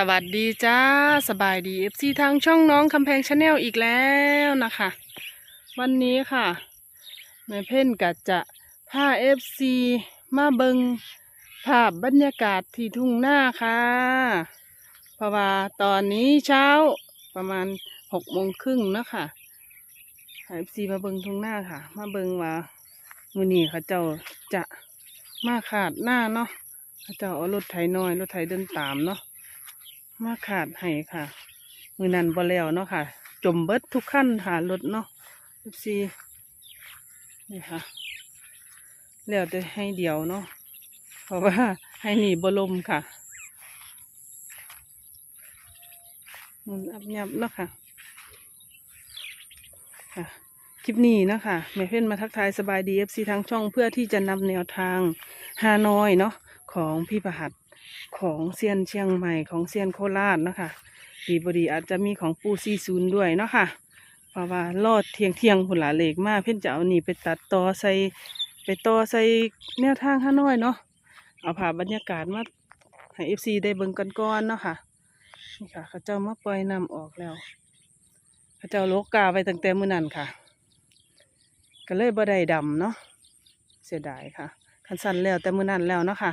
สวัสดีจ้าสบายดีเอฟซีทางช่องน้องคำแพงชาแนลอีกแล้วนะคะ วันนี้ค่ะแม่เพ่นกัจะพาเอฟซีมาเบิงภาพบรรยากาศที่ทุ่งหน้าค่ะเพราะว่าตอนนี้เช้าประมาณหกโมงครึ่งเนาะคะเอฟซีมาเบิงทุ่งหน้าค่ะ มาเบิงว่ามือนี้เขาเจ้าจะมาขาดหน้าเนาะเขาเจ้าเอารถไถน้อยรถไถเดินตามเนาะ มาขาดให้ค่ะ มือนันบ่แล้วเนาะค่ะ จมเบิดทุกขั้นหารถเนาะทุกซีนี่ค่ะ แล้วแต่ให้เดียวเนาะเพราะว่าให้หนีบลมค่ะมันอับยับเนาะค่ะค่ะ คลิปนี้เนาะคะแม่เพ่นมาทักทายสบายดีเอฟซีทางช่องเพื่อที่จะนำแนวทางฮานอยเนาะของพี่ประหัต ของเซียนเชียงใหม่ของเซียนโคราชนะคะดีบดีอาจจะมีของปูซีซูนด้วยเนาะค่ะเพราะว่าลอดเทียงเทียงผุนหลาเหล็กมากเพื่อนจะเอานี่ไปตัดต่อใส่ไปต่อใส่แนวทางห้าน้อยเนาะเอาผ่าบรรยากาศมาให้เอฟซีได้เบิ่งกันก่อนเนาะค่ะนี่ค่ะเขาเจ้ามาปล่อยนำออกแล้วเขาเจ้าโลกกาไปตั้งแต่มื้อนั้นค่ะ ก็เลยบ่ได้ดำเนาะเสียดายค่ะคันสั้นแล้วแต่มื้อนั้นแล้วเนาะค่ะ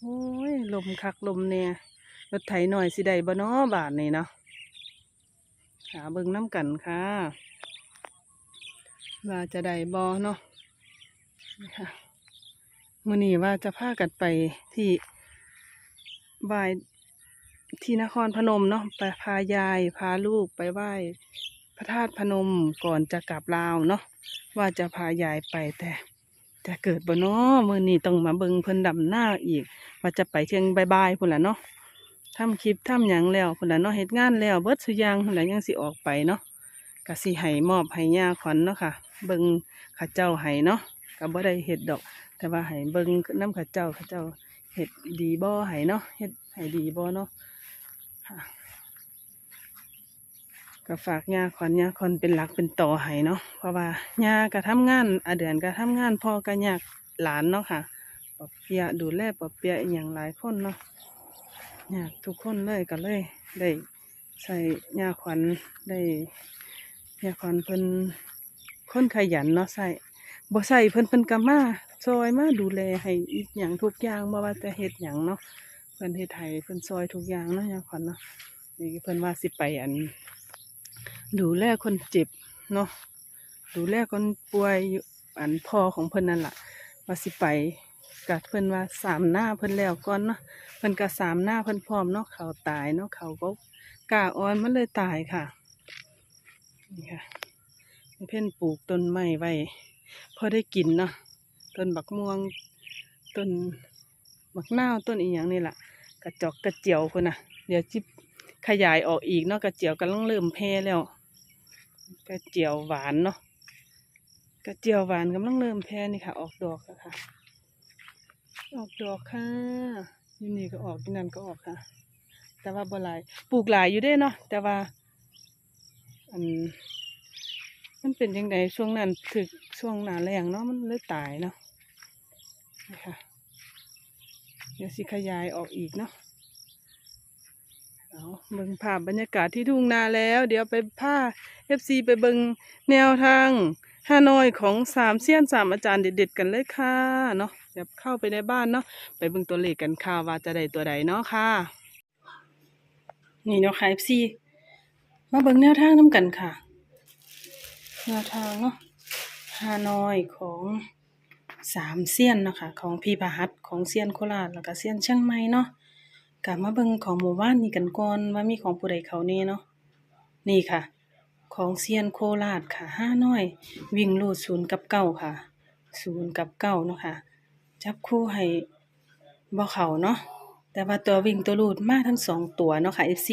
โอ้ย ลมคักลมเนี่ยรถไถหน่อยสิได้บ่นาะบาทนี่เนาะหาเบิ่งน้ำกันค่ะว่าจะได้บ่เนาะค่ะมื้อนี้ว่าจะพากันไปที่บายที่นครพนมเนาะไปพายายพาลูกไปไหว้พระธาตุพนมก่อนจะกลับลาวเนาะว่าจะพายายไปแต่ จะเกิดบ่เนาะมื้อนี้ต้องมาเบิ่งเพิ่นดำหน้าอีก ว่าจะไปเชียงบายบายพุ่นละเนาะทำคลิปทำหยังแล้วพุ่นละเนาะเฮ็ดงานแล้วเบิดสุอย่างพุ่นละยังสิออกไปเนาะก็สิให้มอบให้ย่าขวัญเนาะค่ะ เบิ่งข้าเจ้าให้เนาะก็บ่ได้เฮ็ดดอก แต่ว่าให้เบิ่งน้ำข้าเจ้าข้าเจ้าเฮ็ดดีบ่ให้เนาะเฮ็ดให้ดีบ่เนาะค่ะ ก็ฝากย่าขวัญย่าขวัญเป็นหลักเป็นต่อให้เนาะเพราะว่าย่าก็ทำงานอาเดือนก็ทำงานพ่อก็ยากหลานเนาะค่ะปอบเปียดูแลปอบเปียอย่างหลายคนเนาะอยากทุกคนเลยก็เลย ได้ใส่ยาขวัญได้ยาขวัญเพิ่นคนขยันเนาะใส่บ่ใส่เพิ่นเพิ่นกมาซอยมาดูแลให้อีกอย่างทุกอย่างบ่ว่าจะเฮ็ดหยังเนาะเพิ่นเฮ็ดให้เพิ่นซอยทุกอย่างเนาะยาขวัญเนาะนี่เพิ่นว่าสิไปอัน ดูแลคนเจ็บเนาะดูแลคนป่วยอยู่อันพ่อของเพิ่นนั่นล่ะว่าสิไปกัดเพิ่นว่าสามหน้าเพิ่นแล้วก่อนเนาะเพิ่นก็สามหน้าเพิ่นพร้อมเนาะเขาตายเนาะเขาก็กาอ่อนมันเลยตายค่ะนี่ค่ะเพิ่นปลูกต้นไม้ไว้พอได้กินเนาะต้นบักม่วงต้นบักนาวต้นอีหยังนี่แหละกระจอกกระเจียวคนน่ะ เดี๋ยวจิบขยายออกอีกเนาะกระเจียวกำลังเริ่มแพร่แล้ว กระเจียวหวานเนาะกระเจียวหวานกำลังเริ่มแพร่นี่ค่ะ ออกดอกแล้วค่ะ ออกดอกค่ะอยู่นี่ก็ออกที่นั่นก็ออกค่ะ แต่ว่าบ่หลายปลูกหลายอยู่เด้เนาะแต่ว่าอันมันเป็นยังไงช่วงนั้นถึกช่วงหนาแรงเนาะมันเลยตายเนาะนี่ค่ะเดี๋ยวสิขยายออกอีกเนาะ เบิ่งภาพบรรยากาศที่ทุ่งนาแล้ว เดี๋ยวไปผ้าเอฟซีไปเบิ่งแนวทางฮานอยของสามเซียนสามอาจารย์เด็ดๆกันเลยค่ะเนาะเดี๋ยวเข้าไปในบ้านเนาะไปเบิ่งตัวเลขกันค่ะว่าจะได้ตัวใดเนาะค่ะ นี่เนาะค่ะ FC มาเบิ่งแนวทางน้ำกันค่ะ แนวทางเนาะฮานอยของสามเซียนนะคะของพี่ประหัตของเซียนโคราชแล้วก็เซียนเชียงใหม่เนาะ กลับมาเบิ่งของหมู่บ้านนี้กันก่อนว่ามีของผู้ใดเขาแน่เนาะนี่ค่ะ ของเซียนโคราชค่ะห้าน้อย วิ่งลูดศูนย์กับเก้าค่ะศูนย์กับเก้าเนาะค่ะ จับคู่ให้บ่เขาเนาะแต่ว่าตัววิ่งตัวลูดมาทั้งสองตัวเนาะค่ะ FC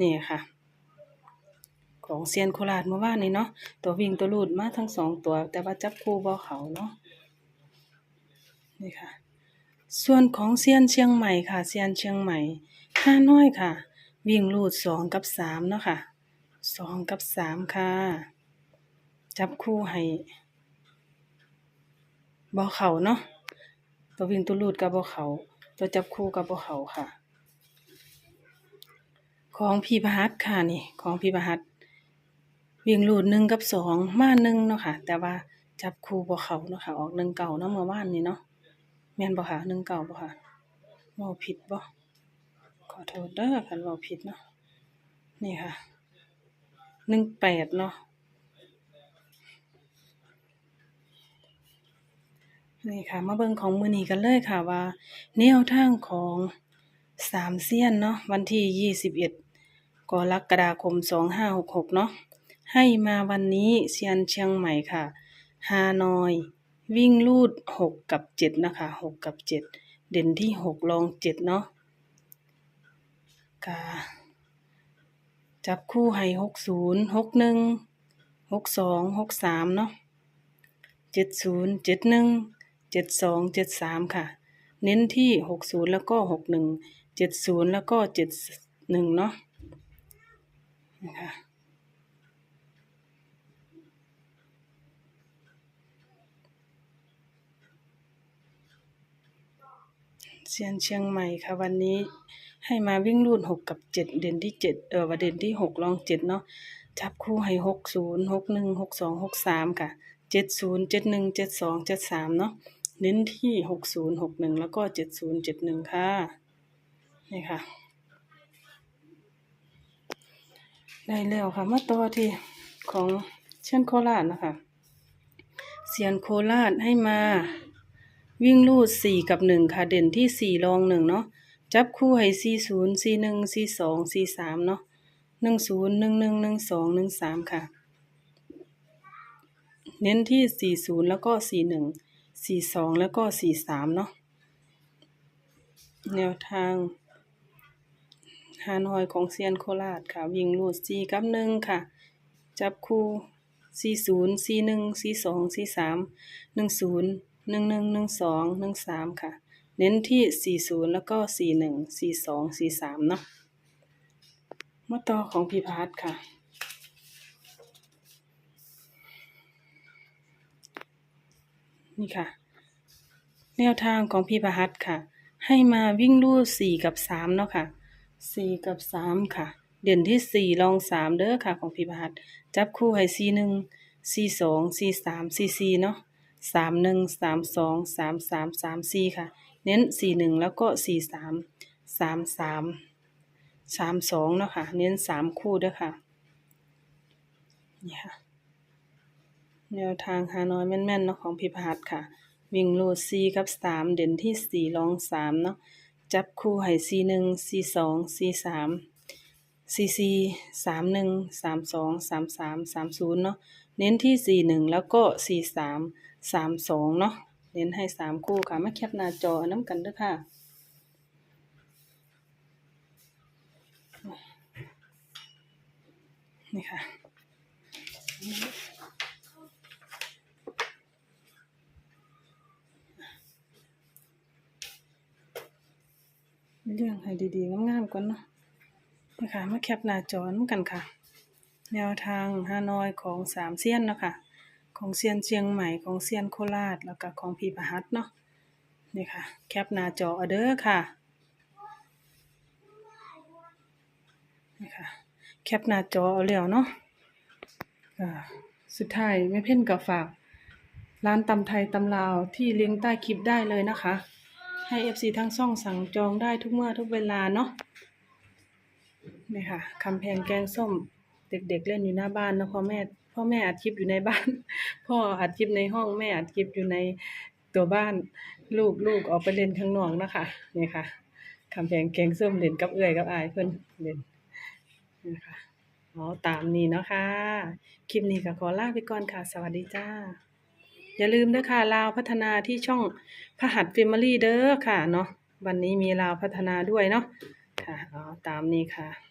นี่ค่ะ ของเซียนโคราชเมื่อวานนี้เนาะตัววิ่งตัวลูดมาทั้งสองตัว แต่ว่าจับคู่บ่เขาเนาะนี่ค่ะ ส่วนของเซียนเชียงใหม่ค่ะเซียนเชียงใหม่ห้าน้อยค่ะ วิ่งลูดสองกับสามเนาะค่ะสองกับสามค่ะ จับคู่ให้บ่เขาเนาะตัววิ่งตัวลูดกับบ่เขา ตัวจับคู่กับบ่เขาค่ะ ของพี่พหัสค่ะนี่ ของพี่พหัสวิ่งรูดหนึ่งกับสองมาหนึ่งเนาะค่ะ แต่ว่าจับคู่บ่เขาเนาะค่ะ ออกหนึ่งเก่าเนาะเมื่อวานนี้เนาะ แม่นบ่ค่ะหนึ่งเก่าบ่ค่ะเว้าผิดบ่ขอโทษเด้อคันเว้าผิดเนาะนี่ค่ะหนึ่งแปดเนาะนี่ค่ะ มาเบิ่งของมือนี้กันเลยค่ะว่า แนวทางของสามเซียนเนาะวันที่ยี่สิบเอ็ดกรกฎาคมสองห้าหกหกเนาะให้มาวันนี้เซียนเชียงใหม่ค่ะฮานอย วิ่งลูดหกกับเจ็ดนะคะหกกับเจ็ดเด่นที่หกรองเจ็ดเนาะกาจับคู่ให้หกศูนย์หกหนึ่งหกสองหกสามเนาะเจ็ดศูนย์เจ็ดหนึ่งเจ็ดสองเจ็ดสามค่ะ เน้นที่หกศูนย์แล้วก็หกหนึ่งเจ็ดศูนย์แล้วก็เจ็ดหนึ่งเนาะนะคะ เซียนเชียงใหม่ค่ะวันนี้ให้มาวิ่งรูดหกกับเจ็ดเด่นที่เจ็ดเออว่าเด่นที่หกรองเจ็ดเนาะจับคู่ให้หกศูนย์หกหนึ่งหกสองหกสามค่ะเจ็ดศูนย์เจ็ดหนึ่งเจ็ดสองเจ็ดสามเนาะเน้นที่หกศูนย์หกหนึ่งแล้วก็เจ็ดศูนย์เจ็ดหนึ่งค่ะนี่ค่ะ ได้แล้วค่ะมาต่อที่ของเชียนโคราชนะคะเซียนโคราชให้มา วิ่งลูดสี่กับหนึ่งค่ะ เด่นที่สี่รองหนึ่งเนาะ จับคู่ให้สี่ศูนย์สี่หนึ่งสี่สองสี่สามเนาะหนึ่งศูนย์หนึ่งหนึ่งหนึ่งสองหนึ่งสามค่ะ เน้นที่สี่ศูนย์แล้วก็สี่หนึ่งสี่สองแล้วก็สี่สามเนาะ แนวทางฮานอยของเซียนโคราชค่ะ วิ่งลูดสี่กับหนึ่งค่ะ จับคู่สี่ศูนย์สี่หนึ่งสี่สองสี่สามหนึ่งศูนย์ หนึ่งหนึ่งหนึ่งสองหนึ่งสามค่ะ เน้นที่สี่ศูนย์แล้วก็สี่หนึ่งสี่สองสี่สามเนาะมาต่อของพีพาทค่ะนี่ค่ะ แนวทางของพี่ประหัตค่ะ ให้มาวิ่งลู่สี่กับสามเนาะค่ะสี่กับสามค่ะ เด่นที่สี่รองสามเด้อค่ะ ของพี่ประหัตจับคู่ให้สี่หนึ่งสี่สองสี่สามสี่สี่เนาะ สามหนึ่งสามสองสามสามสามสี่ค่ะ เน้นสี่หนึ่งแล้วก็สี่สามสามสามสามสองเนาะค่ะ เน้นสามคู่ด้อค่ะนี่ค่ะแนวทางฮานอยแม่นๆเนาะของพิพหัสค่ะ วิ่งโลดซีกับสามเด่นที่สี่รองสามเนาะจับคู่ให้ซีหนึ่งซีสองซีสามซีซีสามหนึ่งสามสองสามสามสามศูนย์เนาะเน้นที่สี่หนึ่งแล้วก็สี่สาม สามสองเนาะเน้นให้สามคู่ค่ะมาแคปหน้าจอน้ำกันด้วยค่ะนี่ค่ะเรื่องให้ดีๆงามๆก่อนเนาะนะคะมาแคปหน้าจอน้ำกันค่ะ แนวทางฮานอยของสามเซียนเนาะค่ะ ของเซียนเชียงใหม่ของเซียนโคราชแล้วก็ของพีพหัสเนาะนี่ค่ะ แคปหน้าจอเอาเด้อค่ะนี่ค่ะ แคปหน้าจอเอาแล้วเนาะสุดท้ายไม่เพ่นกับฝาก ร้านตำไทยตำลาวที่ลิงก์ใต้คลิปได้เลยนะคะ ให้ FC ทั้งช่องสั่งจองได้ทุกเมื่อทุกเวลาเนาะนี่ค่ะคำแพงแกงส้มเด็กๆเล่นอยู่หน้าบ้านนะพ่อแม่ พ่อแม่อัดคลิปอยู่ในบ้าน พ่ออัดคลิปในห้องแม่อัดคลิปอยู่ในตัวบ้านลูกลูกออกไปเล่นข้างนอกนะคะนี่ค่ะคำแพงแกงส้มเล่นกับเอื้อยกับอายเพิ่นเล่นนี่ค่ะอ๋อตามนี้เนาะคะคลิปนี้ก็ขอลาไปก่อนค่ะ สวัสดีจ้า อย่าลืมเด้อค่ะลาวพัฒนาที่ช่องพหัสเฟมิลี่เด้อค่ะเนาะวันนี้มีลาวพัฒนาด้วยเนาะค่ะอ๋อตามนี้ค่ะ